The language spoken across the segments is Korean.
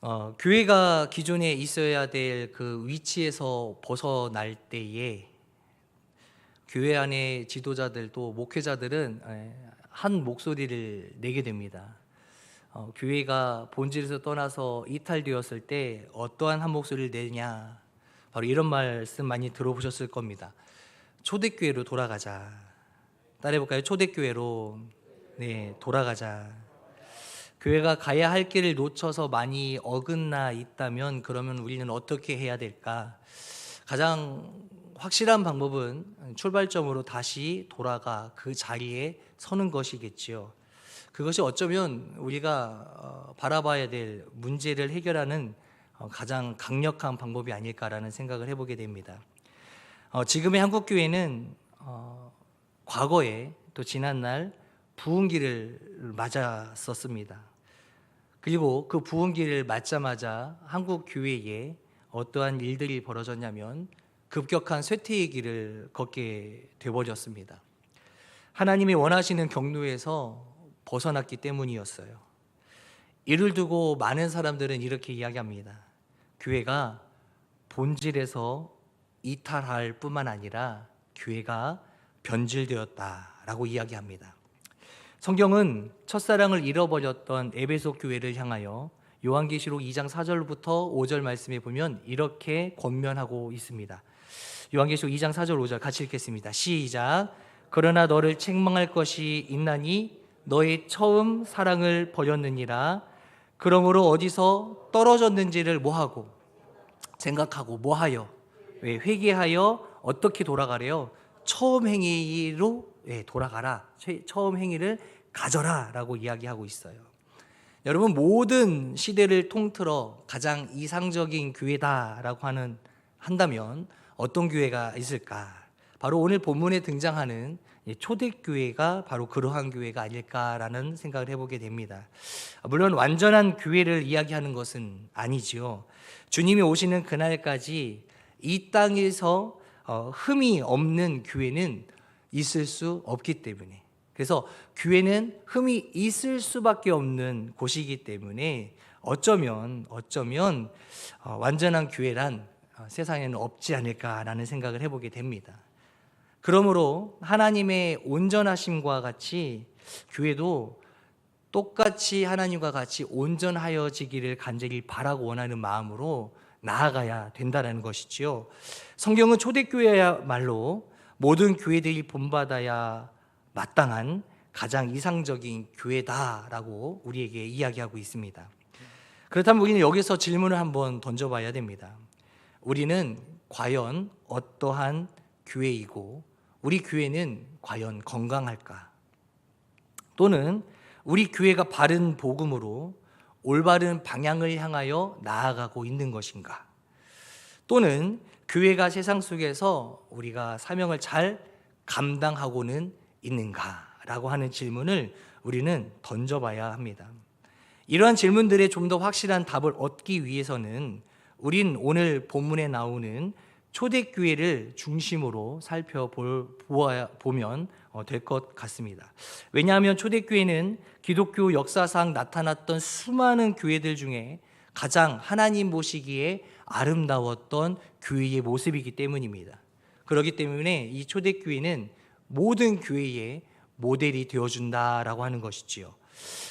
어, 교회가 기존에 있어야 될 그 위치에서 벗어날 때에 교회 안의 지도자들도 목회자들은 에, 한 목소리를 내게 됩니다. 어, 교회가 본질에서 떠나서 이탈되었을 때 어떠한 한 목소리를 내냐 바로 이런 말씀 많이 들어보셨을 겁니다. 초대교회로 돌아가자. 따라해볼까요? 초대교회로 네 돌아가자. 교회가 가야 할 길을 놓쳐서 많이 어긋나 있다면 그러면 우리는 어떻게 해야 될까? 가장 확실한 방법은 출발점으로 다시 돌아가 그 자리에 서는 것이겠지요. 그것이 어쩌면 우리가 어, 바라봐야 될 문제를 해결하는 어, 가장 강력한 방법이 아닐까라는 생각을 해보게 됩니다. 어, 지금의 한국 교회는 어, 과거에 또 지난 날 부흥기를 맞았었습니다. 그리고 그 부흥기를 맞자마자 한국 교회에 어떠한 일들이 벌어졌냐면 급격한 쇠퇴의 길을 걷게 되버렸습니다. 하나님이 원하시는 경로에서 벗어났기 때문이었어요. 이를 두고 많은 사람들은 이렇게 이야기합니다. 교회가 본질에서 이탈할 뿐만 아니라 교회가 변질되었다라고 이야기합니다. 성경은 첫사랑을 잃어버렸던 에베소 교회를 향하여 요한계시록 2장 4절부터 5절 말씀에 보면 이렇게 권면하고 있습니다. 요한계시록 2장 4절 5절 같이 읽겠습니다. 시작. 그러나 너를 책망할 것이 있나니 너의 처음 사랑을 버렸느니라. 그러므로 어디서 떨어졌는지를 뭐하고 생각하고 뭐하여 왜 회개하여 어떻게 돌아가래요? 처음 행위로 예, 돌아가라. 최- 처음 행위를 가져라 라고 이야기하고 있어요. 여러분 모든 시대를 통틀어 가장 이상적인 교회다라고 하는 한다면 어떤 교회가 있을까? 바로 오늘 본문에 등장하는 이 초대교회가 바로 그러한 교회가 아닐까라는 생각을 해보게 됩니다. 물론 완전한 교회를 이야기하는 것은 아니지요. 주님이 오시는 그날까지 이 땅에서 어, 흠이 없는 교회는 있을 수 없기 때문에 그래서 교회는 흠이 있을 수밖에 없는 곳이기 때문에 어쩌면 어쩌면 어, 완전한 교회란 어, 세상에는 없지 않을까라는 생각을 해보게 됩니다. 그러므로 하나님의 온전하심과 같이 교회도 똑같이 하나님과 같이 온전하여지기를 간절히 바라고 원하는 마음으로 나아가야 된다는 것이지요. 성경은 초대교회야말로 모든 교회들이 본받아야 마땅한 가장 이상적인 교회다라고 우리에게 이야기하고 있습니다. 그렇다면 우리는 여기서 질문을 한번 던져봐야 됩니다. 우리는 과연 어떠한 교회이고 우리 교회는 과연 건강할까? 또는 우리 교회가 바른 복음으로 올바른 방향을 향하여 나아가고 있는 것인가? 또는 교회가 세상 속에서 우리가 사명을 잘 감당하고는 있는가라고 하는 질문을 우리는 던져봐야 합니다. 이러한 질문들에 좀 더 확실한 답을 얻기 위해서는 우린 오늘 본문에 나오는 초대교회를 중심으로 살펴보면 어, 될것 같습니다. 왜냐하면 초대교회는 기독교 역사상 나타났던 수많은 교회들 중에 가장 하나님 보시기에 아름다웠던 교회의 모습이기 때문입니다. 그렇기 때문에 이 초대교회는 모든 교회의 모델이 되어준다라고 하는 것이지요.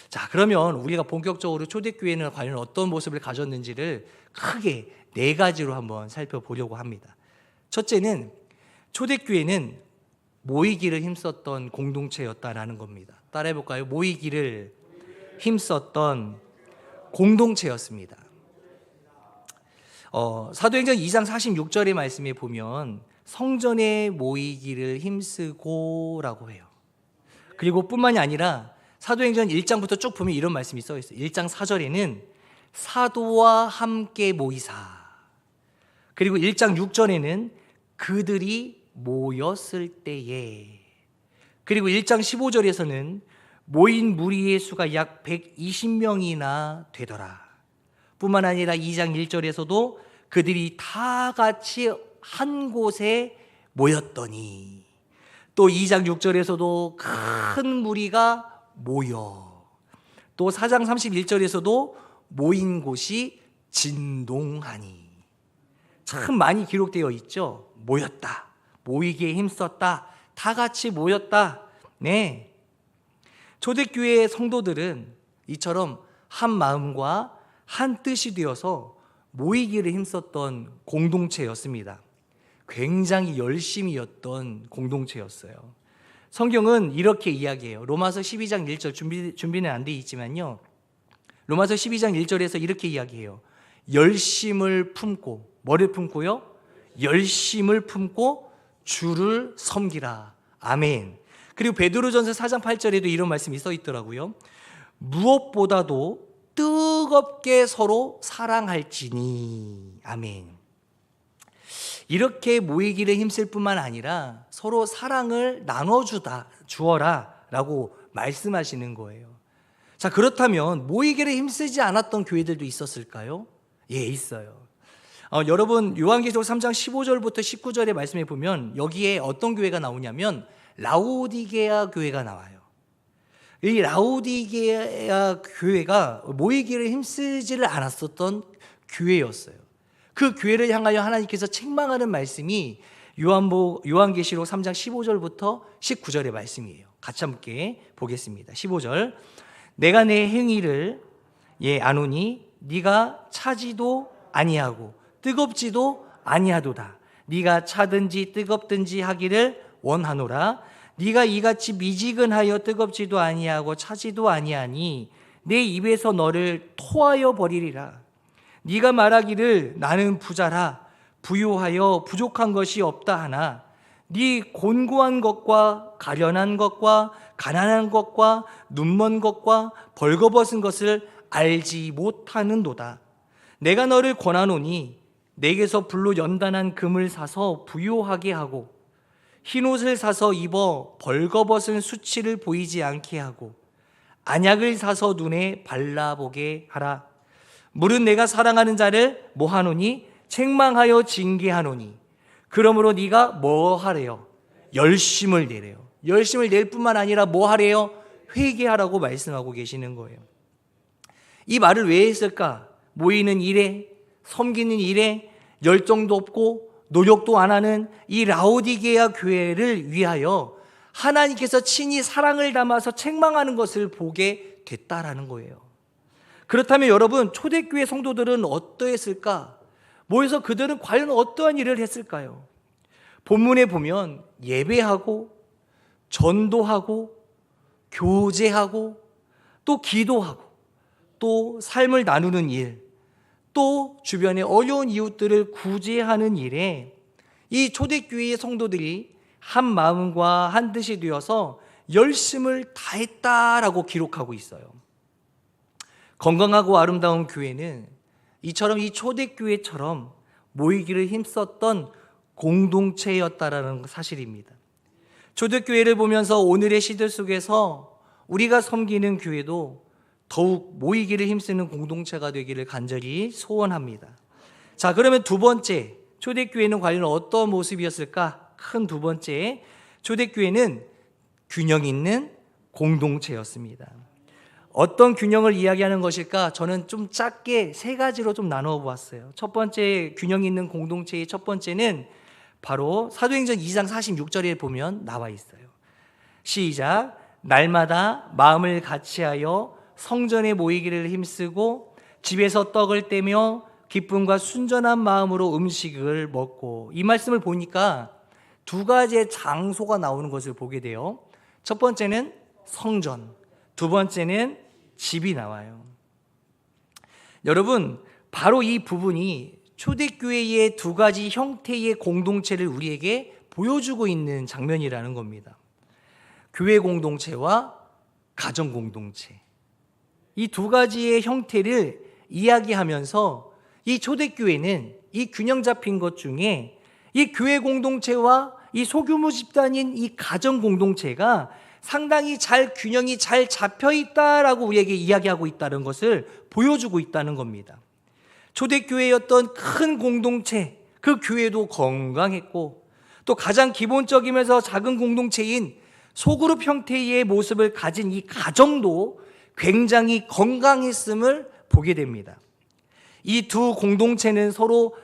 자, 그러면 우리가 본격적으로 초대교회는 과연 어떤 모습을 가졌는지를 크게 네 가지로 한번 살펴보려고 합니다. 첫째는 초대교회는 모이기를 힘썼던 공동체였다라는 겁니다. 따라해 볼까요? 모이기를 힘썼던 공동체였습니다. 어, 사도행전 2장 46절의 말씀에 보면 성전에 모이기를 힘쓰고라고 해요. 그리고 뿐만이 아니라 사도행전 1장부터 쭉 보면 이런 말씀이 써 있어요. 1장 4절에는 사도와 함께 모이사. 그리고 1장 6절에는 그들이 모였을 때에. 그리고 1장 15절에서는 모인 무리의 수가 약 120명이나 되더라. 뿐만 아니라 2장 1절에서도 그들이 다 같이 한 곳에 모였더니 또 2장 6절에서도 큰 무리가 모여 또 4장 31절에서도 모인 곳이 진동하니. 참 많이 기록되어 있죠. 모였다. 모이기에 힘썼다. 다 같이 모였다. 네. 초대교회 성도들은 이처럼 한 마음과 한 뜻이 되어서 모이기를 힘썼던 공동체였습니다. 굉장히 열심이었던 공동체였어요. 성경은 이렇게 이야기해요. 로마서 12장 1절 준비, 준비는 안 돼 있지만요. 로마서 12장 1절에서 이렇게 이야기해요. 열심을 품고, 뭐를 품고요? 열심을 품고 주를 섬기라. 아멘. 그리고 베드로전서 4장 8절에도 이런 말씀이 써 있더라고요. 무엇보다도 뜨겁게 서로 사랑할지니. 아멘. 이렇게 모이기를 힘쓸 뿐만 아니라 서로 사랑을 나눠주다, 주어라 라고 말씀하시는 거예요. 자, 그렇다면 모이기를 힘쓰지 않았던 교회들도 있었을까요? 예, 있어요. 어, 여러분, 요한계시록 3장 15절부터 19절의 말씀에 보면 여기에 어떤 교회가 나오냐면 라오디게아 교회가 나와요. 이 라오디게아 교회가 모이기를 힘쓰지를 않았었던 교회였어요. 그 교회를 향하여 하나님께서 책망하는 말씀이 요한보, 요한계시록 3장 15절부터 19절의 말씀이에요. 같이 함께 보겠습니다. 15절. 내가 내 행위를 예 아노니 네가 차지도 아니하고 뜨겁지도 아니하도다. 네가 차든지 뜨겁든지 하기를 원하노라. 네가 이같이 미지근하여 뜨겁지도 아니하고 차지도 아니하니 내 입에서 너를 토하여 버리리라. 네가 말하기를 나는 부자라 부유하여 부족한 것이 없다 하나 네 곤고한 것과 가련한 것과 가난한 것과 눈먼 것과 벌거벗은 것을 알지 못하는도다. 내가 너를 권하노니 내게서 불로 연단한 금을 사서 부요하게 하고 흰 옷을 사서 입어 벌거벗은 수치를 보이지 않게 하고 안약을 사서 눈에 발라보게 하라. 물은 내가 사랑하는 자를 뭐 하노니 책망하여 징계하노니 그러므로 네가 뭐 하래요? 열심을 내래요. 열심을 낼 뿐만 아니라 뭐 하래요? 회개하라고 말씀하고 계시는 거예요. 이 말을 왜 했을까? 모이는 일에 섬기는 일에 열정도 없고 노력도 안 하는 이 라오디게아 교회를 위하여 하나님께서 친히 사랑을 담아서 책망하는 것을 보게 됐다라는 거예요. 그렇다면 여러분 초대교회 성도들은 어떠했을까? 모여서 그들은 과연 어떠한 일을 했을까요? 본문에 보면 예배하고 전도하고 교제하고 또 기도하고 또 삶을 나누는 일, 또 주변의 어려운 이웃들을 구제하는 일에 이 초대교회의 성도들이 한 마음과 한 뜻이 되어서 열심을 다했다라고 기록하고 있어요. 건강하고 아름다운 교회는 이처럼 이 초대교회처럼 모이기를 힘썼던 공동체였다라는 사실입니다. 초대교회를 보면서 오늘의 시대 속에서 우리가 섬기는 교회도 더욱 모이기를 힘쓰는 공동체가 되기를 간절히 소원합니다. 자, 그러면 두 번째, 초대교회는 과연 어떤 모습이었을까? 큰 두 번째, 초대교회는 균형 있는 공동체였습니다. 어떤 균형을 이야기하는 것일까? 저는 좀 짧게 세 가지로 좀 나누어 보았어요. 첫 번째 균형 있는 공동체의 첫 번째는 바로 사도행전 2장 46절에 보면 나와 있어요. 시작. 날마다 마음을 같이하여 성전에 모이기를 힘쓰고 집에서 떡을 떼며 기쁨과 순전한 마음으로 음식을 먹고 이 말씀을 보니까 두 가지의 장소가 나오는 것을 보게 돼요. 첫 번째는 성전, 두 번째는 집이 나와요. 여러분, 바로 이 부분이 초대교회의 두 가지 형태의 공동체를 우리에게 보여주고 있는 장면이라는 겁니다. 교회 공동체와 가정 공동체. 이 두 가지의 형태를 이야기하면서 이 초대교회는 이 균형 잡힌 것 중에 이 교회 공동체와 이 소규모 집단인 이 가정 공동체가 상당히 잘 균형이 잘 잡혀 있다라고 우리에게 이야기하고 있다는 것을 보여주고 있다는 겁니다. 초대교회였던 큰 공동체, 그 교회도 건강했고 또 가장 기본적이면서 작은 공동체인 소그룹 형태의 모습을 가진 이 가정도 굉장히 건강했음을 보게 됩니다. 이 두 공동체는 서로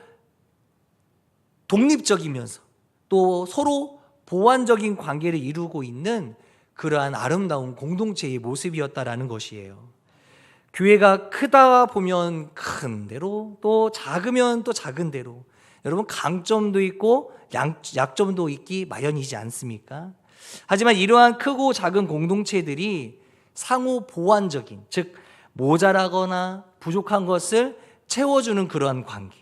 독립적이면서 또 서로 보완적인 관계를 이루고 있는 그러한 아름다운 공동체의 모습이었다라는 것이에요. 교회가 크다 보면 큰 대로 또 작으면 또 작은 대로 여러분 강점도 있고 양, 약점도 있기 마련이지 않습니까? 하지만 이러한 크고 작은 공동체들이 상호 보완적인 즉 모자라거나 부족한 것을 채워주는 그러한 관계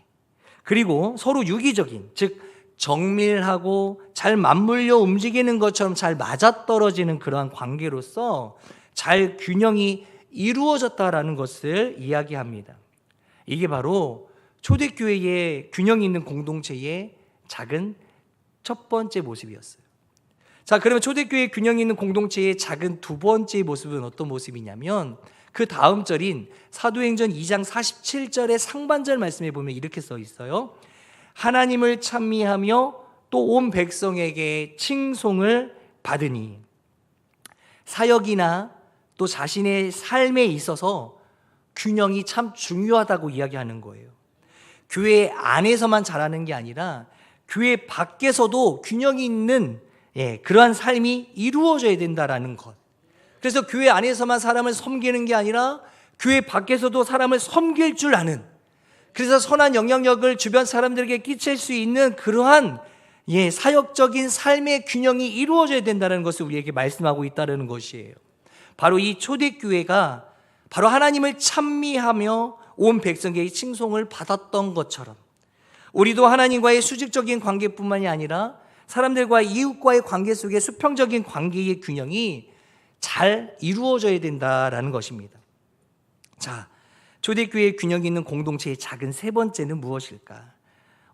그리고 서로 유기적인 즉 정밀하고 잘 맞물려 움직이는 것처럼 잘 맞아떨어지는 그러한 관계로서 잘 균형이 이루어졌다라는 것을 이야기합니다. 이게 바로 초대교회의 균형 있는 공동체의 작은 첫 번째 모습이었어요. 자, 그러면 초대교회 균형 있는 공동체의 작은 두 번째 모습은 어떤 모습이냐면 그 다음 절인 사도행전 2장 47절의 상반절 말씀에 보면 이렇게 써 있어요. 하나님을 찬미하며 또 온 백성에게 칭송을 받으니 사역이나 또 자신의 삶에 있어서 균형이 참 중요하다고 이야기하는 거예요. 교회 안에서만 잘하는 게 아니라 교회 밖에서도 균형이 있는 예, 그러한 삶이 이루어져야 된다라는 것. 그래서 교회 안에서만 사람을 섬기는 게 아니라 교회 밖에서도 사람을 섬길 줄 아는 그래서 선한 영향력을 주변 사람들에게 끼칠 수 있는 그러한 예, 사역적인 삶의 균형이 이루어져야 된다는 것을 우리에게 말씀하고 있다는 것이에요. 바로 이 초대교회가 바로 하나님을 찬미하며 온 백성에게 칭송을 받았던 것처럼 우리도 하나님과의 수직적인 관계뿐만이 아니라 사람들과 이웃과의 관계 속에 수평적인 관계의 균형이 잘 이루어져야 된다라는 것입니다. 자, 초대교회의 균형 있는 공동체의 작은 세 번째는 무엇일까?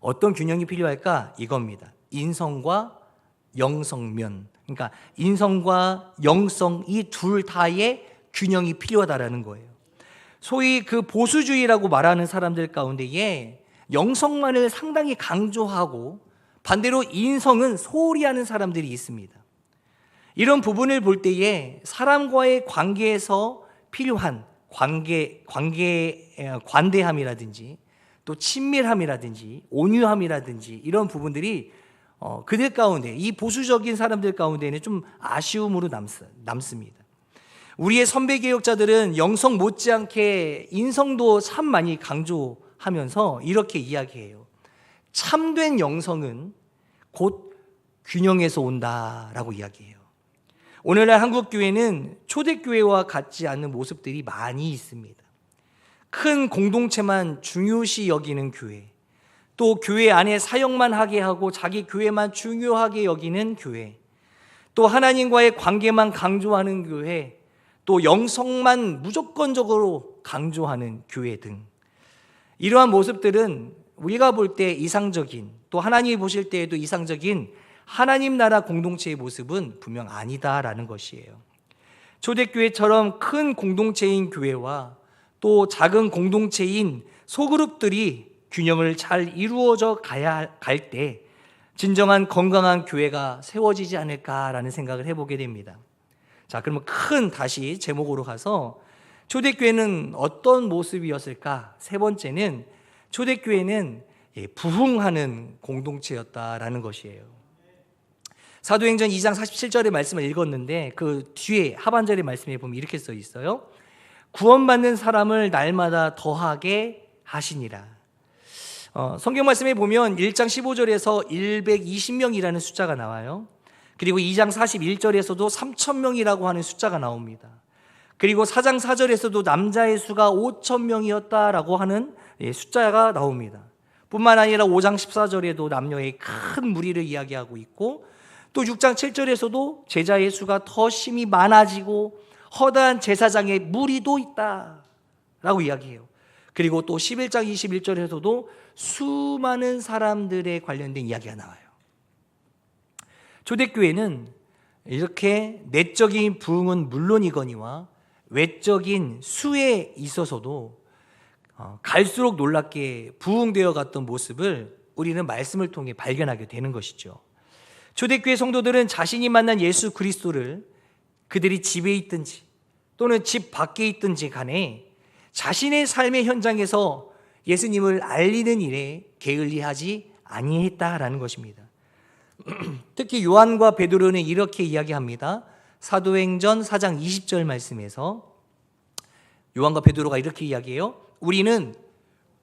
어떤 균형이 필요할까? 이겁니다. 인성과 영성면. 그러니까 인성과 영성 이 둘 다의 균형이 필요하다라는 거예요. 소위 그 보수주의라고 말하는 사람들 가운데에 영성만을 상당히 강조하고 반대로 인성은 소홀히 하는 사람들이 있습니다. 이런 부분을 볼 때에 사람과의 관계에서 필요한 관계, 관계, 관대함이라든지 또 친밀함이라든지 온유함이라든지 이런 부분들이 어, 그들 가운데 이 보수적인 사람들 가운데는 좀 아쉬움으로 남습, 남습니다. 우리의 선배 개혁자들은 영성 못지않게 인성도 참 많이 강조하면서 이렇게 이야기해요. 참된 영성은 곧 균형에서 온다라고 이야기해요. 오늘날 한국 교회는 초대 교회와 같지 않는 모습들이 많이 있습니다. 큰 공동체만 중요시 여기는 교회, 또 교회 안에 사역만 하게 하고 자기 교회만 중요하게 여기는 교회, 또 하나님과의 관계만 강조하는 교회, 또 영성만 무조건적으로 강조하는 교회 등 이러한 모습들은 우리가 볼 때 이상적인 또 하나님이 보실 때에도 이상적인 하나님 나라 공동체의 모습은 분명 아니다라는 것이에요. 초대교회처럼 큰 공동체인 교회와 또 작은 공동체인 소그룹들이 균형을 잘 이루어져 가야 갈 때 진정한 건강한 교회가 세워지지 않을까라는 생각을 해보게 됩니다. 자, 그러면 큰 다시 제목으로 가서 초대교회는 어떤 모습이었을까? 세 번째는 초대교회는 예, 부흥하는 공동체였다라는 것이에요. 사도행전 2장 47절의 말씀을 읽었는데 그 뒤에 하반절의 말씀에 보면 이렇게 써 있어요. 구원받는 사람을 날마다 더하게 하시니라. 어, 성경 말씀에 보면 1장 15절에서 120명이라는 숫자가 나와요. 그리고 2장 41절에서도 3천명이라고 하는 숫자가 나옵니다. 그리고 4장 4절에서도 남자의 수가 5천 명이었다라고 하는 예, 숫자가 나옵니다. 뿐만 아니라 5장 14절에도 남녀의 큰 무리를 이야기하고 있고 또 6장 7절에서도 제자의 수가 더 심히 많아지고 허다한 제사장의 무리도 있다. 라고 이야기해요. 그리고 또 11장 21절에서도 수많은 사람들에 관련된 이야기가 나와요. 초대교회는 이렇게 내적인 부흥은 물론이거니와 외적인 수에 있어서도 어, 갈수록 놀랍게 부흥되어 갔던 모습을 우리는 말씀을 통해 발견하게 되는 것이죠. 초대교회 성도들은 자신이 만난 예수 그리스도를 그들이 집에 있든지 또는 집 밖에 있든지 간에 자신의 삶의 현장에서 예수님을 알리는 일에 게을리하지 아니했다라는 것입니다. 특히 요한과 베드로는 이렇게 이야기합니다. 사도행전 4장 20절 말씀에서 요한과 베드로가 이렇게 이야기해요. 우리는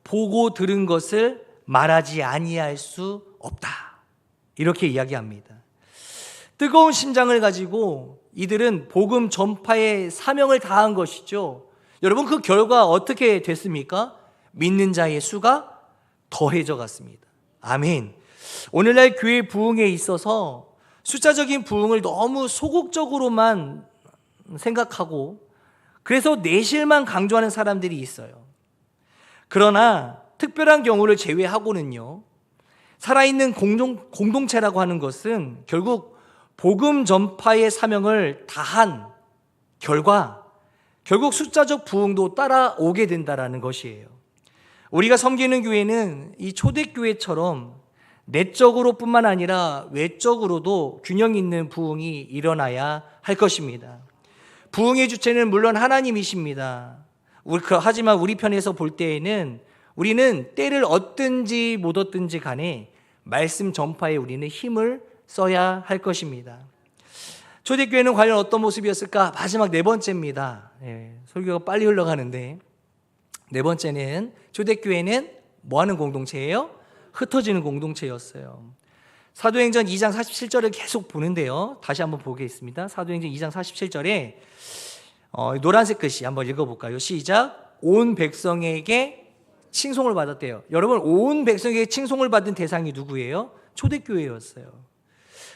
보고 들은 것을 말하지 아니할 수 없다. 이렇게 이야기합니다. 뜨거운 심장을 가지고 이들은 복음 전파의 사명을 다한 것이죠. 여러분 그 결과 어떻게 됐습니까? 믿는 자의 수가 더해져 갔습니다. 아멘. 오늘날 교회 부흥에 있어서 숫자적인 부흥을 너무 소극적으로만 생각하고 그래서 내실만 강조하는 사람들이 있어요. 그러나 특별한 경우를 제외하고는요. 살아있는 공동, 공동체라고 하는 것은 결국 복음 전파의 사명을 다한 결과 결국 숫자적 부흥도 따라오게 된다라는 것이에요. 우리가 섬기는 교회는 이 초대교회처럼 내적으로뿐만 아니라 외적으로도 균형 있는 부흥이 일어나야 할 것입니다. 부흥의 주체는 물론 하나님이십니다. 그, 하지만 우리 편에서 볼 때에는 우리는 때를 얻든지 못 얻든지 간에 말씀 전파에 우리는 힘을 써야 할 것입니다. 초대교회는 과연 어떤 모습이었을까? 마지막 네 번째입니다. 예, 설교가 빨리 흘러가는데 네 번째는 초대교회는 뭐 하는 공동체예요? 흩어지는 공동체였어요. 사도행전 2장 47절을 계속 보는데요. 다시 한번 보겠습니다. 사도행전 2장 47절에 어, 노란색 글씨 한번 읽어볼까요? 시작. 온 백성에게 칭송을 받았대요. 여러분, 온 백성에게 칭송을 받은 대상이 누구예요? 초대교회였어요.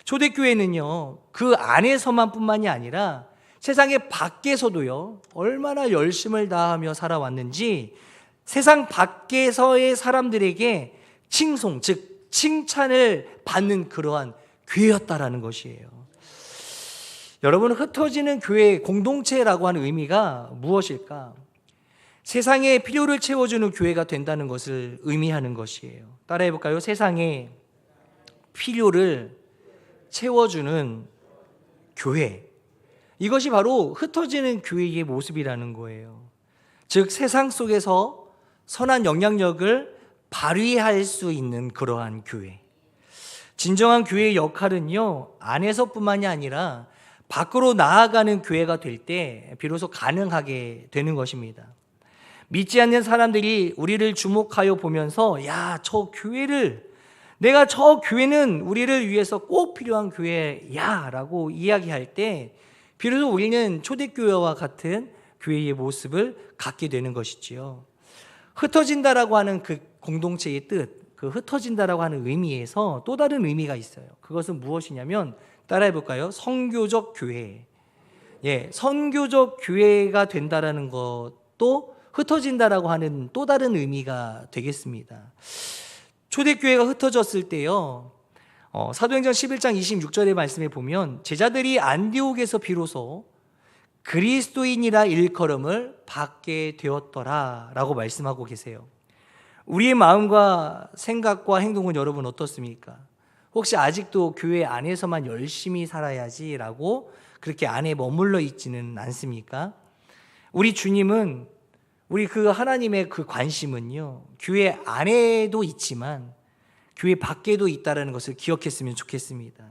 초대교회는요, 그 안에서만 뿐만이 아니라 세상의 밖에서도요, 얼마나 열심을 다하며 살아왔는지 세상 밖에서의 사람들에게 칭송, 즉, 칭찬을 받는 그러한 교회였다라는 것이에요. 여러분, 흩어지는 교회 공동체라고 하는 의미가 무엇일까? 세상의 필요를 채워주는 교회가 된다는 것을 의미하는 것이에요. 따라해 볼까요? 세상의 필요를 채워주는 교회. 이것이 바로 흩어지는 교회의 모습이라는 거예요. 즉, 세상 속에서 선한 영향력을 발휘할 수 있는 그러한 교회. 진정한 교회의 역할은요, 안에서뿐만이 아니라 밖으로 나아가는 교회가 될 때 비로소 가능하게 되는 것입니다. 믿지 않는 사람들이 우리를 주목하여 보면서, 야, 저 교회를, 내가 저 교회는 우리를 위해서 꼭 필요한 교회야, 라고 이야기할 때, 비로소 우리는 초대교회와 같은 교회의 모습을 갖게 되는 것이지요. 흩어진다라고 하는 그 공동체의 뜻, 그 흩어진다라고 하는 의미에서 또 다른 의미가 있어요. 그것은 무엇이냐면 따라해 볼까요? 성교적 교회. 예, 선교적 교회가 된다라는 것도 흩어진다라고 하는 또 다른 의미가 되겠습니다. 초대교회가 흩어졌을 때요. 어, 사도행전 11장 26절의 말씀에 보면 제자들이 안디옥에서 비로소 그리스도인이라 일컬음을 받게 되었더라 라고 말씀하고 계세요. 우리의 마음과 생각과 행동은 여러분 어떻습니까? 혹시 아직도 교회 안에서만 열심히 살아야지 라고 그렇게 안에 머물러 있지는 않습니까? 우리 주님은 우리 그 하나님의 그 관심은요, 교회 안에도 있지만 교회 밖에도 있다라는 것을 기억했으면 좋겠습니다.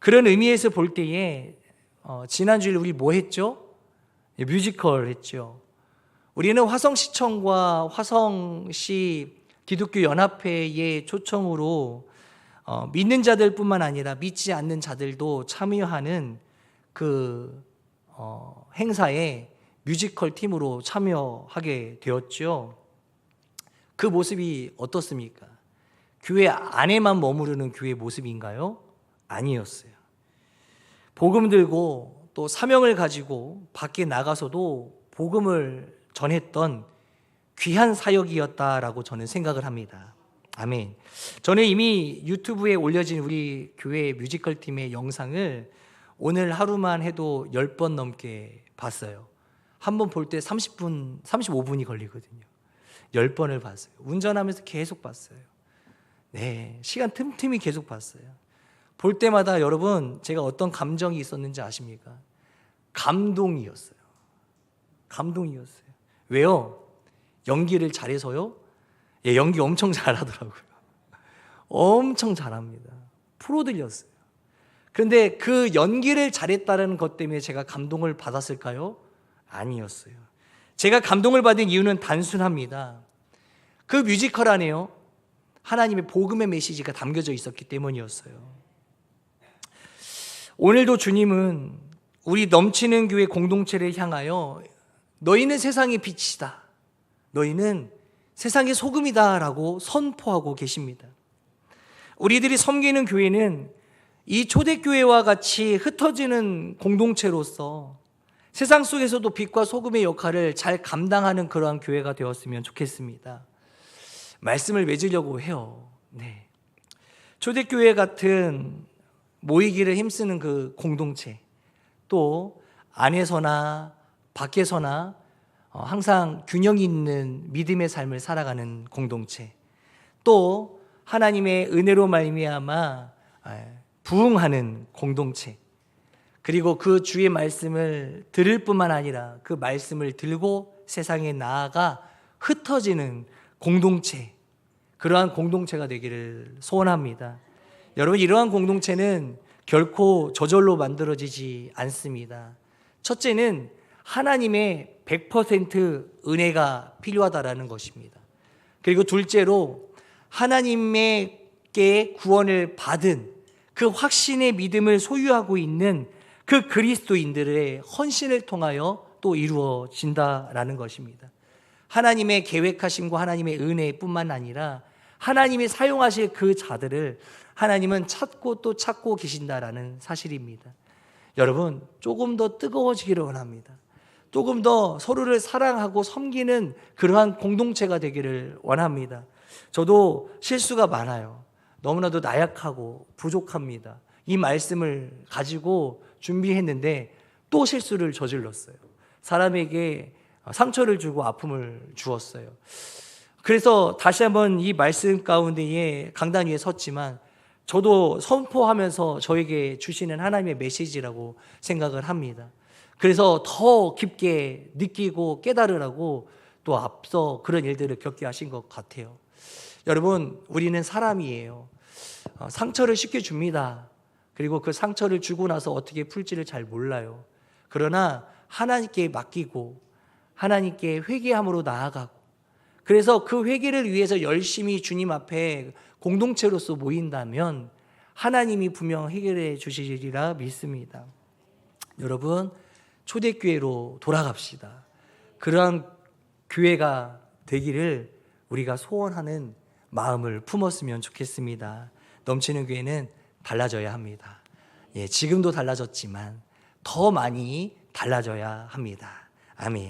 그런 의미에서 볼 때에 어, 지난주에 우리 뭐 했죠? 예, 뮤지컬 했죠. 우리는 화성시청과 화성시 기독교 연합회의 초청으로 어, 믿는 자들뿐만 아니라 믿지 않는 자들도 참여하는 그 어, 행사에 뮤지컬 팀으로 참여하게 되었죠. 그 모습이 어떻습니까? 교회 안에만 머무르는 교회 모습인가요? 아니었어요. 복음 들고 또 사명을 가지고 밖에 나가서도 복음을 전했던 귀한 사역이었다라고 저는 생각을 합니다. 아멘. 저는 이미 유튜브에 올려진 우리 교회 뮤지컬 팀의 영상을 오늘 하루만 해도 10번 넘게 봤어요. 한 번 볼 때 30분, 35분이 걸리거든요. 10번을 봤어요. 운전하면서 계속 봤어요. 네, 시간 틈틈이 계속 봤어요. 볼 때마다 여러분 제가 어떤 감정이 있었는지 아십니까? 감동이었어요. 감동이었어요. 왜요? 연기를 잘해서요? 예, 연기 엄청 잘하더라고요. 엄청 잘합니다. 프로들이었어요. 그런데 그 연기를 잘했다는 것 때문에 제가 감동을 받았을까요? 아니었어요. 제가 감동을 받은 이유는 단순합니다. 그 뮤지컬 안에요. 하나님의 복음의 메시지가 담겨져 있었기 때문이었어요. 오늘도 주님은 우리 넘치는 교회 공동체를 향하여 너희는 세상의 빛이다. 너희는 세상의 소금이다 라고 선포하고 계십니다. 우리들이 섬기는 교회는 이 초대교회와 같이 흩어지는 공동체로서 세상 속에서도 빛과 소금의 역할을 잘 감당하는 그러한 교회가 되었으면 좋겠습니다. 말씀을 맺으려고 해요. 네. 초대교회 같은 모이기를 힘쓰는 그 공동체, 또 안에서나 밖에서나 어, 항상 균형 있는 믿음의 삶을 살아가는 공동체, 또 하나님의 은혜로 말미암아 에, 부흥하는 공동체, 그리고 그 주의 말씀을 들을 뿐만 아니라 그 말씀을 들고 세상에 나아가 흩어지는 공동체, 그러한 공동체가 되기를 소원합니다. 여러분, 이러한 공동체는 결코 저절로 만들어지지 않습니다. 첫째는 하나님의 100% 은혜가 필요하다라는 것입니다. 그리고 둘째로 하나님께 구원을 받은 그 확신의 믿음을 소유하고 있는 그 그리스도인들의 헌신을 통하여 또 이루어진다라는 것입니다. 하나님의 계획하심과 하나님의 은혜뿐만 아니라 하나님이 사용하실 그 자들을 하나님은 찾고 또 찾고 계신다라는 사실입니다. 여러분, 조금 더 뜨거워지기를 원합니다. 조금 더 서로를 사랑하고 섬기는 그러한 공동체가 되기를 원합니다. 저도 실수가 많아요. 너무나도 나약하고 부족합니다. 이 말씀을 가지고 준비했는데 또 실수를 저질렀어요. 사람에게 상처를 주고 아픔을 주었어요. 그래서 다시 한번 이 말씀 가운데에 강단 위에 섰지만 저도 선포하면서 저에게 주시는 하나님의 메시지라고 생각을 합니다. 그래서 더 깊게 느끼고 깨달으라고 또 앞서 그런 일들을 겪게 하신 것 같아요. 여러분, 우리는 사람이에요. 어, 상처를 쉽게 줍니다. 그리고 그 상처를 주고 나서 어떻게 풀지를 잘 몰라요. 그러나 하나님께 맡기고 하나님께 회개함으로 나아가고 그래서 그 회개를 위해서 열심히 주님 앞에 공동체로서 모인다면 하나님이 분명 해결해 주시리라 믿습니다. 여러분, 초대교회로 돌아갑시다. 그러한 교회가 되기를 우리가 소원하는 마음을 품었으면 좋겠습니다. 넘치는 교회는 달라져야 합니다. 예, 지금도 달라졌지만 더 많이 달라져야 합니다. 아멘.